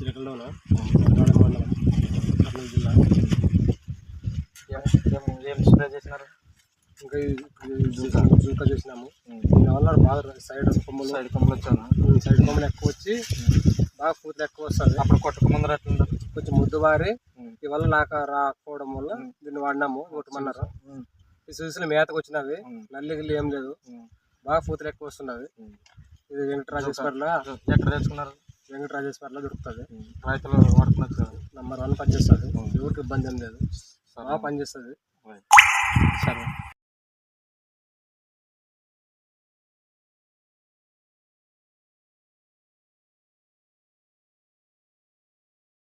చిలకల్లోన మండలం కర్నూలు జిల్లా. ఏం- స్ప్రే చేసినారు? ఇంకా జూకా- చేసినాము. దీనివల్ల బాగా సైడ్ కొమ్మలు. సైడ్ కొమ్మలు వచ్చాను సైడ్ కొమ్మలు ఎక్కువ వచ్చి బాగా పూతలు ఎక్కువ వస్తుంది. అప్పుడు కొట్టక ముందర కొంచెం ముద్దు ఉమ్. ఇవల్ల నాకు రాకపోవడం వల్ల దీన్ని వాడినాము కొట్టమన్నారు. ఈ చూసిన మేతకు వచ్చినవి. నల్లి గిల్లి ఏం లేదు. బాగా పూతలు ఎక్కువ వస్తున్నవి. ఇది వెంకటరాజేశ్వర్ల ఎక్కడ తెచ్చుకున్నారు? వెంకటరాజేశ్వర్ల దొరుకుతుంది. రైతులు వాడుతున్నారు కదా. నంబర్ వన్ పనిచేస్తుంది. ఎవరికి ఇబ్బంది ఏం లేదు. బాగా పనిచేస్తుంది. సరే.